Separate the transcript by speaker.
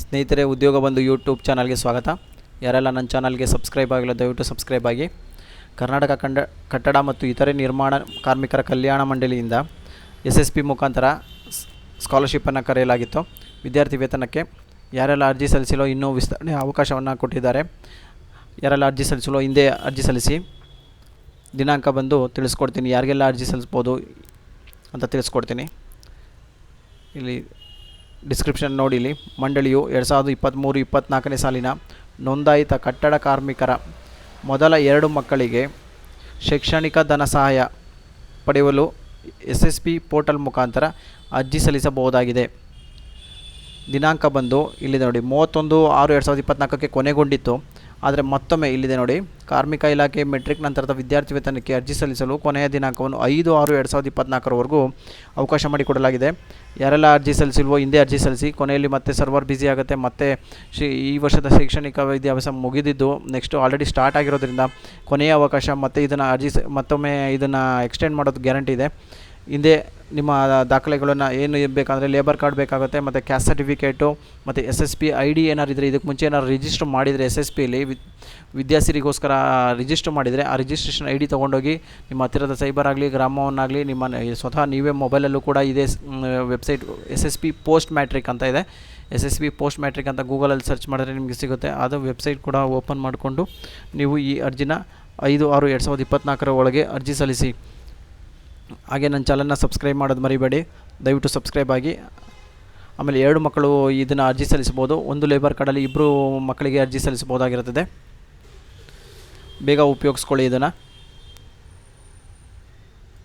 Speaker 1: ಸ್ನೇಹಿತರೆ, ಉದ್ಯೋಗ ಬಂದು ಯೂಟ್ಯೂಬ್ ಚಾನಲ್ಗೆ ಸ್ವಾಗತ. ಯಾರೆಲ್ಲ ನನ್ನ ಚಾನಲ್ಗೆ ಸಬ್ಸ್ಕ್ರೈಬ್ ಆಗಿಲ್ಲ, ದಯವಿಟ್ಟು ಸಬ್ಸ್ಕ್ರೈಬ್ ಆಗಿ. ಕರ್ನಾಟಕ ಕಂಡ, ಕಟ್ಟಡ ಮತ್ತು ಇತರೆ ನಿರ್ಮಾಣ ಕಾರ್ಮಿಕರ ಕಲ್ಯಾಣ ಮಂಡಳಿಯಿಂದ ಎಸ್ ಎಸ್ ಪಿ ಮುಖಾಂತರ ಸ್ಕಾಲರ್ಶಿಪ್ಪನ್ನು ಕರೆಯಲಾಗಿತ್ತು. ವಿದ್ಯಾರ್ಥಿ ವೇತನಕ್ಕೆ ಯಾರೆಲ್ಲ ಅರ್ಜಿ ಸಲ್ಲಿಸಲು ಇನ್ನೂ ವಿಸ್ತರಣೆ ಅವಕಾಶವನ್ನು ಕೊಟ್ಟಿದ್ದಾರೆ. ಯಾರೆಲ್ಲ ಅರ್ಜಿ ಸಲ್ಲಿಸಲು ಹಿಂದೆ ಅರ್ಜಿ ಸಲ್ಲಿಸಿ. ದಿನಾಂಕ ಬಂದು ತಿಳಿಸ್ಕೊಡ್ತೀನಿ. ಯಾರಿಗೆಲ್ಲ ಅರ್ಜಿ ಸಲ್ಲಿಸ್ಬೋದು ಅಂತ ತಿಳಿಸ್ಕೊಡ್ತೀನಿ. ಇಲ್ಲಿ ಡಿಸ್ಕ್ರಿಪ್ಷನ್ ನೋಡಿ ಇಲ್ಲಿ ಮಂಡಳಿಯು ಎರಡು ಸಾವಿರದ ಇಪ್ಪತ್ತ್ಮೂರು ಇಪ್ಪತ್ತ್ನಾಲ್ಕನೇ ಸಾಲಿನ ನೋಂದಾಯಿತ ಕಟ್ಟಡ ಕಾರ್ಮಿಕರ ಮೊದಲ ಎರಡು ಮಕ್ಕಳಿಗೆ ಶೈಕ್ಷಣಿಕ ಧನ ಸಹಾಯ ಪಡೆಯಲು ಎಸ್ ಎಸ್ ಪಿ ಪೋರ್ಟಲ್ ಮುಖಾಂತರ ಅರ್ಜಿ ಸಲ್ಲಿಸಬಹುದಾಗಿದೆ. ದಿನಾಂಕ ಬಂದು ಇಲ್ಲಿದೆ ನೋಡಿ. ಮೂವತ್ತೊಂದು ಆರು ಎರಡು ಸಾವಿರದ ಇಪ್ಪತ್ತ್ನಾಲ್ಕಕ್ಕೆ ಕೊನೆಗೊಂಡಿತ್ತು. ಆದರೆ ಮತ್ತೊಮ್ಮೆ ಇಲ್ಲಿದೆ ನೋಡಿ. ಕಾರ್ಮಿಕ ಇಲಾಖೆ ಮೆಟ್ರಿಕ್ ನಂತರದ ವಿದ್ಯಾರ್ಥಿ ವೇತನಕ್ಕೆ ಅರ್ಜಿ ಸಲ್ಲಿಸಲು ಕೊನೆಯ ದಿನಾಂಕವನ್ನು ಐದು ಆರು ಎರಡು ಸಾವಿರದ ಇಪ್ಪತ್ತ್ನಾಲ್ಕರವರೆಗೂ ಅವಕಾಶ ಮಾಡಿಕೊಡಲಾಗಿದೆ. ಯಾರೆಲ್ಲ ಅರ್ಜಿ ಸಲ್ಲಿಸಿಲ್ವೋ ಹಿಂದೆ ಅರ್ಜಿ ಸಲ್ಲಿಸಿ. ಕೊನೆಯಲ್ಲಿ ಮತ್ತೆ ಸರ್ವರ್ ಬ್ಯುಸಿ ಆಗುತ್ತೆ. ಮತ್ತೆ ಈ ವರ್ಷದ ಶೈಕ್ಷಣಿಕ ವಿದ್ಯಾಭ್ಯಾಸ ಮುಗಿದಿದ್ದು ನೆಕ್ಸ್ಟು ಆಲ್ರೆಡಿ ಸ್ಟಾರ್ಟ್ ಆಗಿರೋದ್ರಿಂದ ಕೊನೆಯ ಅವಕಾಶ ಮತ್ತು ಇದನ್ನು ಅರ್ಜಿ ಮತ್ತೊಮ್ಮೆ ಇದನ್ನು ಎಕ್ಸ್ಟೆಂಡ್ ಮಾಡೋದು ಗ್ಯಾರಂಟಿ ಇದೆ. ಹಿಂದೆ ನಿಮ್ಮ ದಾಖಲೆಗಳನ್ನು ಏನು ಬೇಕಂದರೆ ಲೇಬರ್ ಕಾರ್ಡ್ ಬೇಕಾಗುತ್ತೆ, ಮತ್ತು ಕ್ಯಾಸ್ಟ್ ಸರ್ಟಿಫಿಕೇಟು ಮತ್ತು S S P I D ಏನಾರು ಇದ್ದರೆ ಇದಕ್ಕೆ ಮುಂಚೆ ಏನಾರು ರಿಜಿಸ್ಟರ್ ಮಾಡಿದರೆ ಎಸ್ ಎಸ್ ವಿದ್ಯಾರ್ಥಿಗೋಸ್ಕರ ವಿದ್ಯಾಸಿರಿಗೋಸ್ಕರ ರಿಜಿಸ್ಟರ್ ಮಾಡಿದರೆ ಆ ರಿಜಿಸ್ಟ್ರೇಷನ್ ಐ ಡಿ ತೊಗೊಂಡೋಗಿ ನಿಮ್ಮ ಹತ್ತಿರದ ಸೈಬರ್ ಆಗಲಿ, ಗ್ರಾಮವನ್ನಾಗಲಿ, ನಿಮ್ಮ ಸ್ವತಃ ನೀವೇ ಮೊಬೈಲಲ್ಲೂ ಕೂಡ ಇದೇ website S S P post matric ಅಂತ ಇದೆ. S S P post matric ಅಂತ ಗೂಗಲಲ್ಲಿ ಸರ್ಚ್ ಮಾಡಿದ್ರೆ ನಿಮಗೆ ಸಿಗುತ್ತೆ. ಅದು ವೆಬ್ಸೈಟ್ ಕೂಡ ಓಪನ್ ಮಾಡಿಕೊಂಡು ನೀವು ಈ ಅರ್ಜಿನ ಐದು ಆರು ಎರಡು ಸಾವಿರದ ಇಪ್ಪತ್ತ್ನಾಲ್ಕರ ಒಳಗೆ ಅರ್ಜಿ ಸಲ್ಲಿಸಿ. ಹಾಗೆ ನನ್ನ ಚಾನಲ್ನ ಸಬ್ಸ್ಕ್ರೈಬ್ ಮಾಡೋದು ಮರಿಬೇಡಿ. ದಯವಿಟ್ಟು ಸಬ್ಸ್ಕ್ರೈಬ್ ಆಗಿ. ಆಮೇಲೆ ಎರಡು ಮಕ್ಕಳು ಇದನ್ನು ಅರ್ಜಿ ಸಲ್ಲಿಸ್ಬೋದು ಒಂದು ಲೇಬರ್ ಕಾರ್ಡಲ್ಲಿ ಇಬ್ಬರು ಮಕ್ಕಳಿಗೆ ಅರ್ಜಿ ಸಲ್ಲಿಸ್ಬೋದಾಗಿರುತ್ತದೆ ಬೇಗ ಉಪಯೋಗಿಸ್ಕೊಳ್ಳಿ ಇದನ್ನು.